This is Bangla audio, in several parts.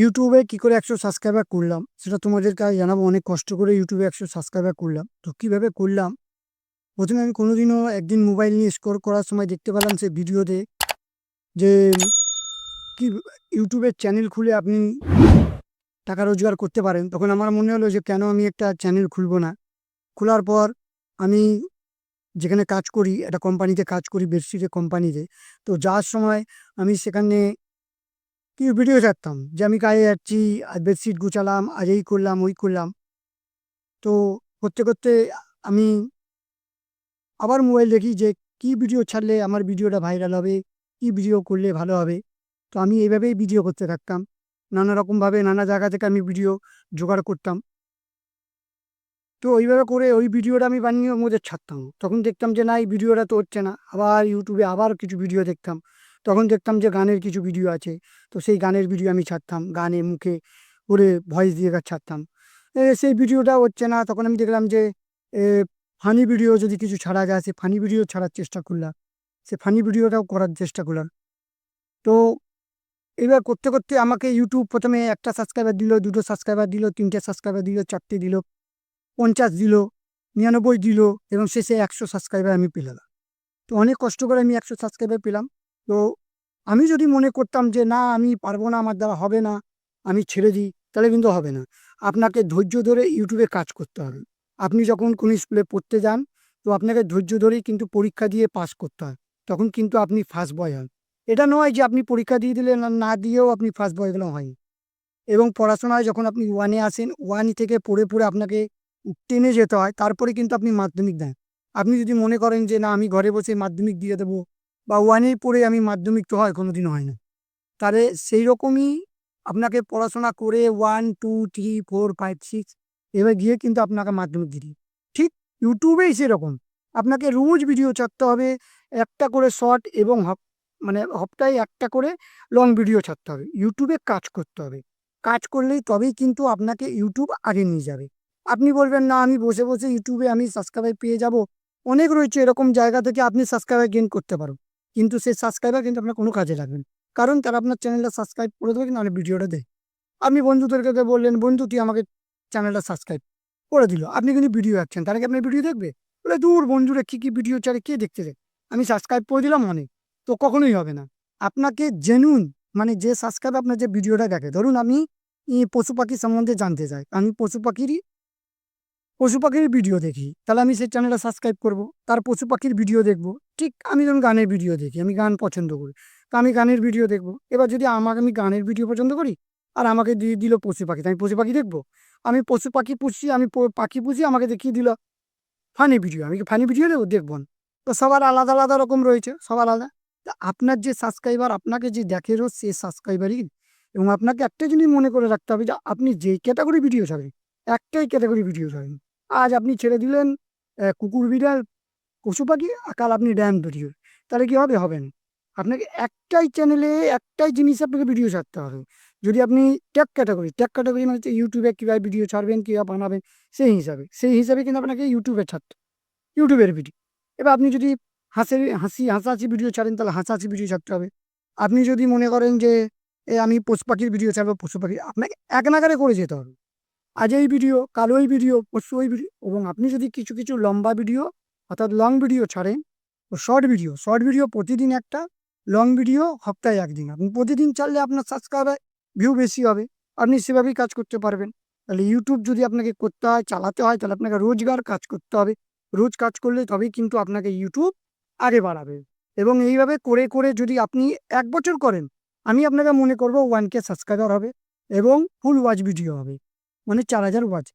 ইউটিউবে কি করে একশো সাবস্ক্রাইবার করলাম, সেটা তোমাদের কাছে জানাব। অনেক কষ্ট করে ইউটিউবে একশো সাবস্ক্রাইবার করলাম। তো কীভাবে করলাম? প্রথমে আমি কোনোদিনও একদিন মোবাইল নিয়ে স্কোর করার সময় দেখতে পেলাম সে ভিডিওতে যে কি ইউটিউবের চ্যানেল খুলে আপনি টাকা রোজগার করতে পারেন। তখন আমার মনে হলো যে কেন আমি একটা চ্যানেল খুলব না? খোলার পর আমি যেখানে কাজ করি, একটা কোম্পানিতে কাজ করি, বেডশিটের কোম্পানিতে তো যাওয়ার সময় আমি সেখানে কি ভিডিও ছাড়তাম? যে আমি কাজে যাচ্ছি আজ বেডশিট গুছালাম আজ এই করলাম, ওই করলাম। তো করতে করতে আমি আবার মোবাইল দেখি যে কি ভিডিও ছাড়লে আমার ভিডিওটা ভাইরাল হবে, কি ভিডিও করলে ভালো হবে। তো আমি এইভাবেই ভিডিও করতে থাকতাম। নানা রকমভাবে, নানা জায়গা থেকে আমি ভিডিও জোগাড় করতাম। তো ওইভাবে করে ওই ভিডিওটা আমি বানিয়ে মধ্যে ছাড়তাম। তখন দেখতাম যে না, এই ভিডিওটা তো হচ্ছে না। আবার ইউটিউবে আবার কিছু ভিডিও দেখতাম। তখন দেখতাম যে গানের কিছু ভিডিও আছে। তো সেই গানের ভিডিও আমি ছাড়তাম, গানে মুখে করে ভয়েস দিয়ে ছাড়তাম। সেই ভিডিওটা হচ্ছে না, তখন আমি দেখলাম যে ফানি ভিডিও যদি কিছু ছাড়া যায়, সে ফানি ভিডিও ছাড়ার চেষ্টা করলাম। সে ফানি ভিডিওটাও করার চেষ্টা করলাম। তো এবার করতে করতে আমাকে ইউটিউব প্রথমে একটা সাবস্ক্রাইবার দিল, দুটো সাবস্ক্রাইবার দিল, তিনটে সাবস্ক্রাইবার দিল, চারটে দিল, পঞ্চাশ দিল, নিরানব্বই দিল এবং শেষে একশো সাবস্ক্রাইবার আমি পেলাম। তো অনেক কষ্ট করে আমি একশো সাবস্ক্রাইবার পেলাম। তো আমি যদি মনে করতাম যে, না, আমি পারব না, আমার দ্বারা হবে না, আমি ছেড়ে দিই, তাহলে কিন্তু হবে না। আপনাকে ধৈর্য ধরে ইউটিউবে কাজ করতে হবে। আপনি যখন কোনো স্কুলে পড়তে যান, তো আপনাকে ধৈর্য ধরেই কিন্তু পরীক্ষা দিয়ে পাস করতে হয়। তখন কিন্তু আপনি ফার্স্ট বয় হন। এটা নয় যে, আপনি পরীক্ষা দিয়ে আর না দিয়েও আপনি ফার্স্ট বয় গেলেও হয়। এবং পড়াশোনায় যখন আপনি ওয়ানে আসেন ওয়ান থেকে পড়ে পড়ে আপনাকে টেনে যেতে হয়। তারপরে কিন্তু আপনি মাধ্যমিক দেন। আপনি যদি মনে করেন যে, না, আমি ঘরে বসে মাধ্যমিক দিয়ে দেবো বা ওয়ানেই পড়ে আমি মাধ্যমিক তো হয় কোনো দিন হয় না। তাহলে সেই রকমই আপনাকে পড়াশোনা করে one two three four five six এবার গিয়ে কিন্তু আপনাকে মাধ্যমিক দিদি ঠিক ইউটিউবেই সেরকম। আপনাকে রোজ ভিডিও ছাড়তে হবে, একটা করে শর্ট এবং হপ মানে হপ্তায় একটা করে লং ভিডিও ছাড়তে হবে। ইউটিউবে কাজ করতে হবে। কাজ করলেই তবেই কিন্তু আপনাকে ইউটিউব আগে নিয়ে যাবে। আপনি বলবেন, না, আমি বসে বসে ইউটিউবে আমি সাবস্ক্রাইবার পেয়ে যাব। অনেক রয়েছে এরকম জায়গা থেকে আপনি সাবস্ক্রাইবার গেন করতে পারো। কিন্তু সেই সাবস্ক্রাইবার কিন্তু আপনার কোনো কাজে লাগবে কারণ তারা আপনার চ্যানেলটা সাবস্ক্রাইব করে দেবে কিন্তু ভিডিওটা দেয়। আপনি বন্ধুদেরকে বললেন, বন্ধু, তুই আমাকে চ্যানেলটা সাবস্ক্রাইব করে দিল। আপনি কিন্তু ভিডিও রাখছেন তারা কি আপনার ভিডিও দেখবে? বলে, দূর বন্ধুরা, কী কী ভিডিও চারে কে দেখতে দেয় আমি সাবস্ক্রাইব করে দিলাম অনেক, তো কখনোই হবে না। আপনাকে জেনুইন মানে যে সাবস্ক্রাইব আপনার যে ভিডিওটা দেখে, ধরুন আমি পশু পাখি সম্বন্ধে জানতে চাই। আমি পশু পাখিরই পশু পাখির ভিডিও দেখি, তাহলে আমি সেই চ্যানেলটা সাবস্ক্রাইব করব, তার পশু পাখির ভিডিও দেখব। ঠিক আমি ধরুন গানের ভিডিও দেখি, আমি গান পছন্দ করি। তো আমি গানের ভিডিও দেখব। এবার যদি আমাকে আমি গানের ভিডিও পছন্দ করি, আর আমাকে দিয়ে দিল পশু পাখি আমি পশু পাখি দেখব? আমি পশু পাখি পুষছি, আমি পাখি পুষি, আমাকে দেখিয়ে দিল। ফানি ভিডিও আমি কি ফানি ভিডিও দেবো? দেখব না। তো সবার আলাদা আলাদা রকম রয়েছে, সবার আলাদা। তা আপনার যে সাবস্ক্রাইবার আপনাকে যে দেখে রোজ সে সাবস্ক্রাইবারই এবং আপনাকে একটা জিনিস মনে করে রাখতে হবে যে, আপনি যে ক্যাটাগরি ভিডিও ছাড়েন, একটাই ক্যাটাগরি ভিডিও ছাড়েন। আজ আপনি ছেড়ে দিলেন কুকুর বিড়াল, পশু পাখি কাল আপনি ড্যাম ভিডিও তাহলে কি হবে? হবে না। আপনাকে একটাই চ্যানেলে একটাই জিনিস আপনাকে ভিডিও ছাড়তে হবে। যদি আপনি ট্যাগ ক্যাটাগরি ট্যাগ ক্যাটাগরি মানে হচ্ছে ইউটিউবে কীভাবে ভিডিও ছাড়বেন, কীভাবে বানাবেন, সেই হিসাবে। সেই হিসাবে কিন্তু আপনাকে ইউটিউবে ছাড়তে ইউটিউবের ভিডিও এবার আপনি যদি হাসির, হাসি, হাসাহাসি ভিডিও ছাড়েন, তাহলে হাসাহাসি ভিডিও ছাড়তে হবে। আপনি যদি মনে করেন যে আমি পশু পাখির ভিডিও ছাড়বো, পশু পাখি, আপনাকে এক নাগারে করে যেতে হবে। আজ এই ভিডিও কাল ওই ভিডিও পরশু ওই ভিডিও এবং আপনি যদি কিছু কিছু লম্বা ভিডিও অর্থাৎ লং ভিডিও ছাড়েন ও শর্ট ভিডিও শর্ট ভিডিও প্রতিদিন একটা লং ভিডিও সপ্তাহে একদিন। আপনি প্রতিদিন ছাড়লে আপনার সাবস্ক্রাইবার ভিউ বেশি হবে। আপনি সেভাবেই কাজ করতে পারবেন। তাহলে ইউটিউব যদি আপনাকে করতে হয়, চালাতে হয়, তাহলে আপনাকে রোজগার কাজ করতে হবে। রোজ কাজ করলে তবেই কিন্তু আপনাকে ইউটিউব আগে বাড়াবে। এবং এইভাবে করে করে যদি আপনি এক বছর করেন, আমি আপনাকে মনে করব ওয়ান কে সাবস্ক্রাইবার হবে এবং ফুল ওয়াচ ভিডিও হবে। মানে চার হাজার ওয়াচ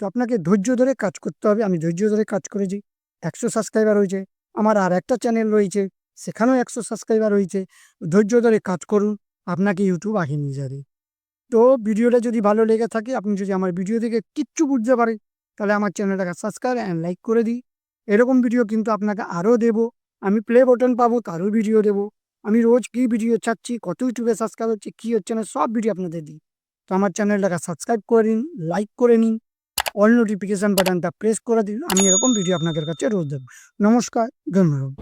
তো আপনাকে ধৈর্য ধরে কাজ করতে হবে। আমি ধৈর্য ধরে কাজ করেছি। একশো সাবস্ক্রাইবার হয়েছে। আমার আর একটা চ্যানেল রয়েছে। সেখানেও একশো সাবস্ক্রাইবার হয়েছে। ধৈর্য ধরে কাজ করুন। আপনাকে ইউটিউব আগে নিয়ে যাবে। তো ভিডিওটা যদি ভালো লেগে থাকে, আপনি যদি আমার ভিডিও থেকে কিচ্ছু বুঝতে পারেন, তাহলে আমার চ্যানেলটাকে সাবস্ক্রাইব অ্যান্ড লাইক করে দিই এরকম ভিডিও কিন্তু আপনাকে আরও দেব। আমি প্লে বটন পাবো, তারও ভিডিও দেবো। আমি রোজ কী ভিডিও ছাড়ছি, কত ইউটিউবে সাবস্ক্রাইব হচ্ছে, কী হচ্ছে না, সব ভিডিও আপনাদের দিই। তো আমার চ্যানেলটাকে সাবস্ক্রাইব করে নিন লাইক করে নিন অল নোটিফিকেশান বাটনটা প্রেস করে দিন, আমি এরকম ভিডিও আপনাদের কাছে রোজ দেব। নমস্কার, ধন্যবাদ।